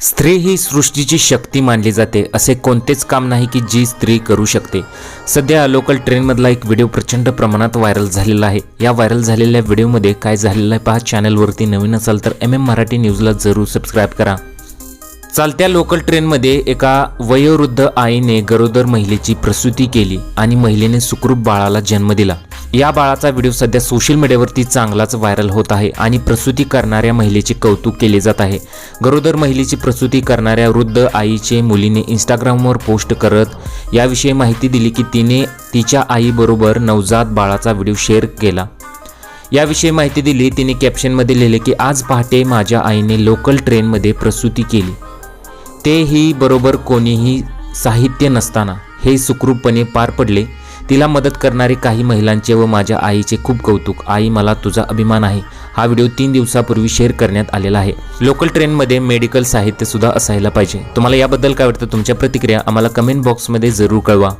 स्त्री ही सृष्टीची शक्ती मानली जाते असे कोणतेच काम नाही की जी स्त्री करू शकते. सध्या लोकल ट्रेनमधला एक व्हिडिओ प्रचंड प्रमाणात व्हायरल झालेला आहे. या व्हायरल झालेल्या व्हिडिओमध्ये काय झालेलं आहे पहा चॅनलवरती नवीन असाल तर एम एम मराठी न्यूजला जरूर सबस्क्राईब करा. चालत्या लोकल ट्रेनमध्ये एका वयोवृद्ध आईने गरोदर महिलेची प्रसूती केली आणि महिलेने सुखरूप बाळाला जन्म दिला. या बाळाचा व्हिडिओ सध्या सोशल मीडियावरती चांगलाच व्हायरल होत आहे आणि प्रसूती करणाऱ्या महिलेचे कौतुक केले जात आहे. गरोदर महिलेची प्रसूती करणाऱ्या वृद्ध आईचे मुलीने इंस्टाग्रामवर पोस्ट करत याविषयी माहिती दिली की तिने तिच्या आईबरोबर नवजात बाळाचा व्हिडिओ शेअर केला. याविषयी माहिती दिली तिने कॅप्शनमध्ये लिहिले की आज पहाटे माझ्या आईने लोकल ट्रेनमध्ये प्रसूती केली. तेही बरोबर कोणीही साहित्य नसताना हे सुखरूपपणे पार पडले. तिला मदत करणारे काही महिलांचे व माझ्या आईचे खूप कौतुक. आई मला तुझा अभिमान आहे. हा व्हिडिओ तीन दिवसापूर्वी शेअर करण्यात आलेला आहे. लोकल ट्रेनमध्ये मेडिकल साहित्य सुद्धा असायला पाहिजे. तुम्हाला याबद्दल काय वाटतं? तुमच्या प्रतिक्रिया आम्हाला कमेंट बॉक्समध्ये जरूर कळवा.